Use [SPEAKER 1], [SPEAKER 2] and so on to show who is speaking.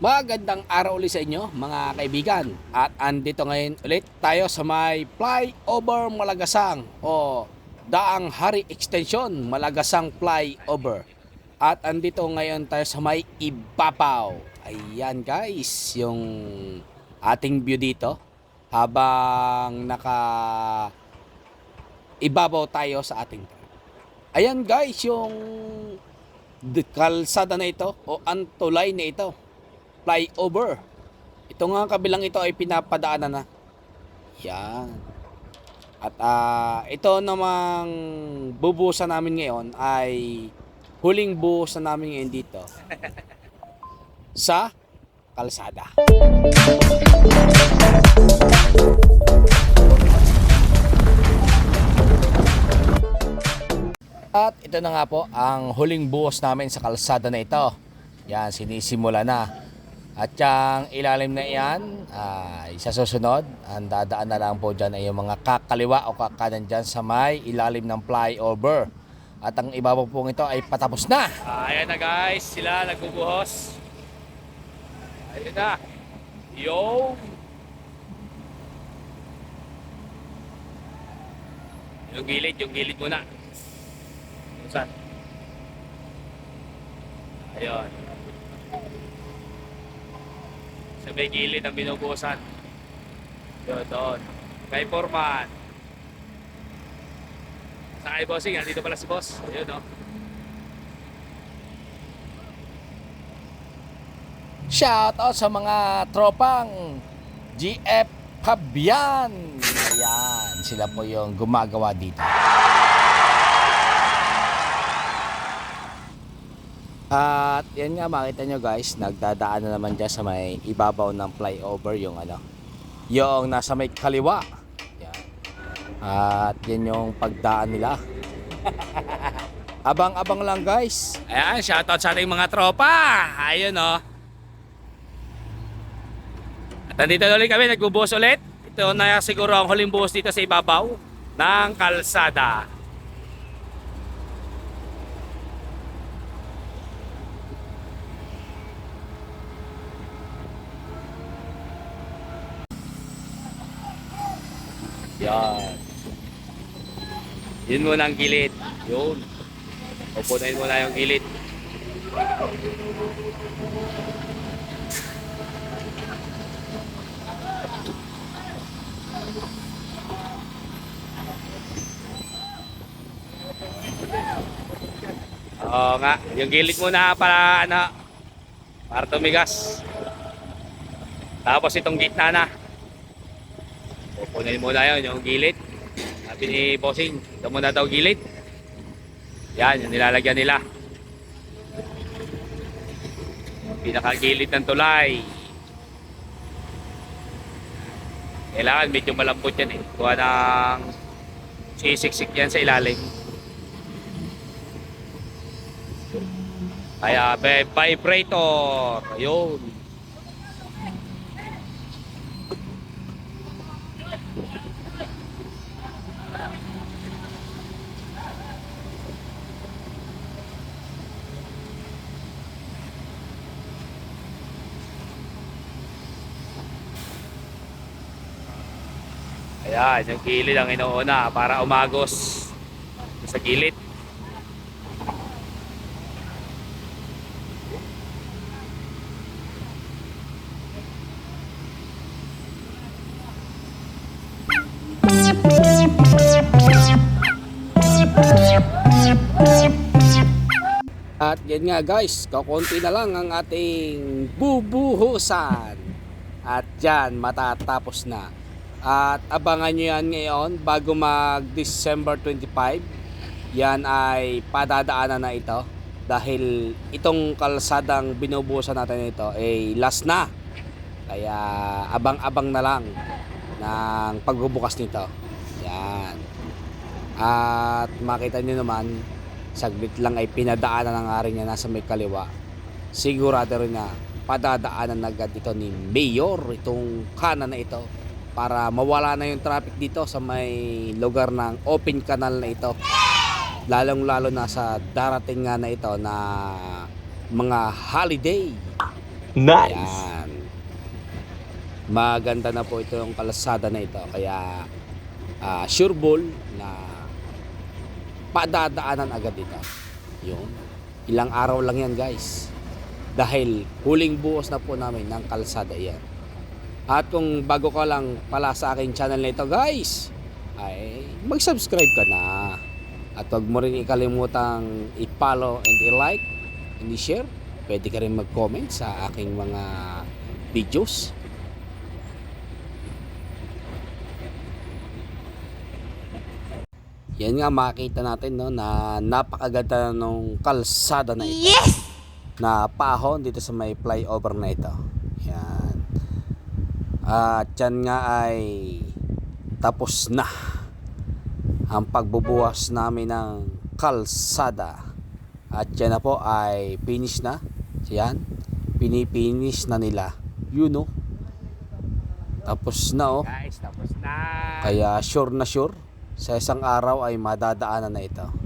[SPEAKER 1] Magandang araw ulit sa inyo mga kaibigan. At andito ngayon ulit tayo sa may flyover Malagasang O Daang Hari Extension Malagasang flyover. At andito ngayon tayo sa may Ibabaw. Ayan guys yung ating view dito. Habang naka ibabaw tayo sa ating Ayan guys yung kalsada na ito o antulay na ito flyover ito nga kabilang ito ay pinapadaanan na yan at ah, ito namang bubusan namin ngayon ay huling buhusan namin ngayon dito sa kalsada At ito na nga po ang huling buhos namin sa kalsada na ito. Yan, sinisimula na. At yung ilalim na iyan, ay sa susunod, ang dadaan na lang po dyan ay yung mga kakaliwa o kakanan dyan sa may ilalim ng flyover. At ang ibabaw po ito ay patapos na.
[SPEAKER 2] ayan na guys, sila nagbubuhos. Ayun na. Yo! Yung gilid, yung gilid muna. Saan? Ayun. Sa may gilid ang binubuhusan. Yun, doon. Kay Foreman. Sa kay Bossing, dito pala si Boss. Ayun, oh.
[SPEAKER 1] Shout out sa mga tropang GF Kabian. Ayan, sila po yung gumagawa dito. At yan nga makita nyo guys, nagdadaan na naman dyan sa may ibabaw ng flyover yung ano, yung nasa may kaliwa. Yan. At yan yung pagdaan nila. Abang-abang lang guys.
[SPEAKER 2] Ayan, shoutout sa ating mga tropa. Ayun, oh. At nandito na ulit kami, nagbubuhos ulit. Ito na siguro ang huling buhos dito sa ibabaw ng kalsada. Yan. Yun muna ang gilid. Yun. Upunin mo na yung gilid. Oo nga, yung gilid muna para ano, para tumigas. Tapos itong gitna na. Pupunin mo na yun, yung gilid. Sabi ni Bossing, ito muna daw gilid. Yan, yung nilalagyan nila. Pinakagilid ng tulay. Kailangan medyo malambot yan eh. Kuha ng sisiksik yan sa ilalim. Kaya vi- vibrator. Ayun. Ayan, yung gilid ang inuuna para umagos sa gilid.
[SPEAKER 1] At yan nga guys, kakunti na lang ang ating bubuhusan. At yan, matatapos na. At abangan nyo yan ngayon bago mag December 25. Yan ay padadaanan na ito. Dahil itong kalsadang binubuhusan natin ito ay last na. Kaya abang-abang na lang ng pagbubukas nito. Yan. At makita nyo naman, saglit lang ay pinadaanan ng ari niya nasa may kaliwa. Sigurado rin na padadaanan agad ito ni Mayor itong kanan na ito para mawala na yung traffic dito sa may lugar ng open canal na ito. Lalong lalo na sa darating nga na ito na mga holiday Ayan. Maganda na po ito yung kalsada na ito. Kaya ah, sure ball na padadaanan agad ito. Yun. Ilang araw lang yan guys. Dahil huling buhos na po namin ng kalsada yan. At kung bago ka lang pala sa aking channel na ito guys, ay mag-subscribe ka na. At huwag mo rin ikalimutang i-follow and i-like and i-share. Pwede ka rin mag-comment sa aking mga videos. Yan nga makita natin no na napakaganda nung kalsada na ito. Na paahon dito sa may flyover na ito. At yan nga ay tapos na ang pagbubuwas namin ng kalsada. At yan na po ay finish na. Yan. Pinipinish na nila. Yun no. Tapos na oh.
[SPEAKER 2] Guys, tapos na.
[SPEAKER 1] Kaya sure na sure sa isang araw ay madadaanan na ito.